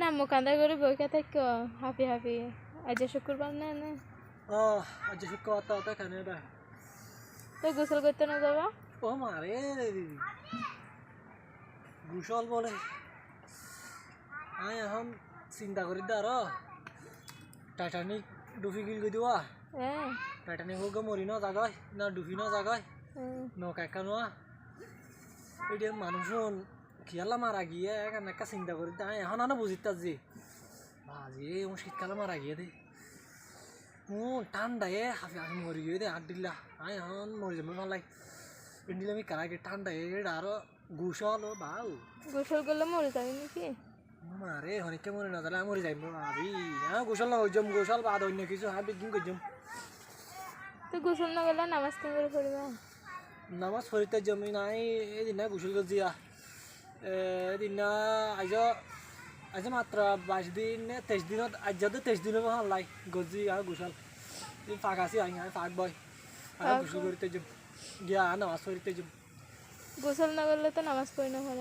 না মুখান্দা করে বইকা থাকো হাফি হাফি। আজ শুক্রবার না না? আজ শুক্রবার তো অত এখানে এটা তো গোসল করতে না যাবা ও মারে গুসল বলে। আমি এখন চিন্তা করি দাঁড় টাইটানিক ডুফি গিল গই দিবা। টাইটানিক হোক মরি ন জাগায় না ডুফি ন জাগায়। নৌকা একা নোয়া ওইটা মানুষ খেয়ালা মারা গিয়ে এখানে একটা চিন্তা করি আমি এখন আনো বুঝিতে যে বাজি ও শীতকালে মারা গিয়ে দে। ও ঠান্ডা এ হাফি হাফি মরি গিয়ে দে আট দিলা। আমি এখন মরি যাব ভালো লাগে। দিলে আমি কারাগে ঠান্ডা এ আরও গুসল ও বাউ গোসল করলে মরে যাবি নাকি? মারে অনেককে মরে না তাহলে আমি মরে যাইব ভাবি হ্যাঁ গোসল না হইজম গোসল বাদ অন্য কিছু হ্যাঁ বিজ্ঞান করজম তো গোসল না করলে নামাজ কেন করে পড়বা নামাজ ফরিতে জমি নাই এদিন গোসল করছিয়া এদিন আজ আজ মাত্র বাইশ দিন তেইশ দিনত আজ তো তেইশ দিনের ভালো লাই গজি আর গোসল ফাঁক আছি আই আই ফাঁক বয়। আর গোসল করিতে জম গিয়া নামাজ ফরিতে জম গোসল না করলে তো নামাজ পড়ি না হয়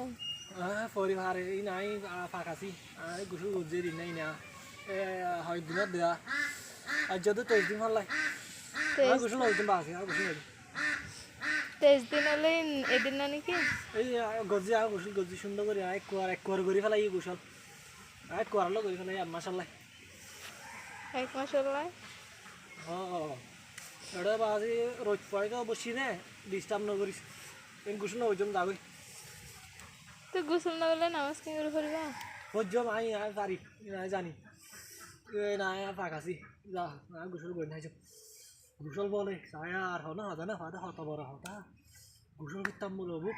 হ্যাঁ পরিবার এই নাই ফাঁক আছি। আর গোসল করছি দিন নাই না এ হয় দিনত দেয়া। আজ তো তেইশ দিন ভালো লাই আর গোসল হইতাম বাসি আর গোসল হইতাম তেইশ দিন হলে এদিন না নাকি এই গজি আর গোসল গজি সুন্দর করে। এক কুয়ার এক কুয়ার করে ফেলাই গোসল। এক কুয়ার লো করে ফেলাই মাসাল্লাহ এক মাস হলে ও এটা বাজি রোজ পড়ে তো বসি নে? ডিস্টার্ব ন করিস গোসল হইতাম যাবি। তো গোসল না করলে নামাজ কেন করে পড়বা হইতাম আই আর পারি জানি। আর ফাঁক আছি। যা আর গোসল করে গোসল বলে সায় আর হনা হতা না হতা হতা বড় হতা গোসল করতাম বলো বুক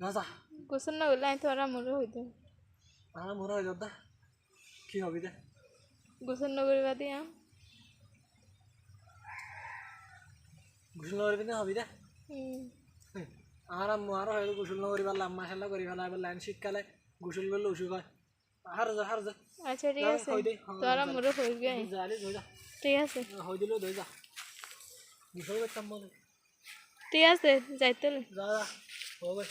না যা গোসল না আমি তো আর মরে হইতো। আমার মনে হয় যা কি হবি দে গোসল না করিবা দিয়া? গোসল করবি না হবি দে আম্মু আরও হয়তো গোসল না করি পারলাম মাসাল্লাহ করি ফেলা এবার লাইন শীতকালে গোসল করলে উসু হয়। হার যা হার যা আচ্ছা ঠিক আছে। হই দে। তো আর মরে হইবে যালি ধই যা ঠিক আছে। হই দিলো ধই যা। গোসল করতাম বলে ঠিক আছে যাইতে যা যা। হবে।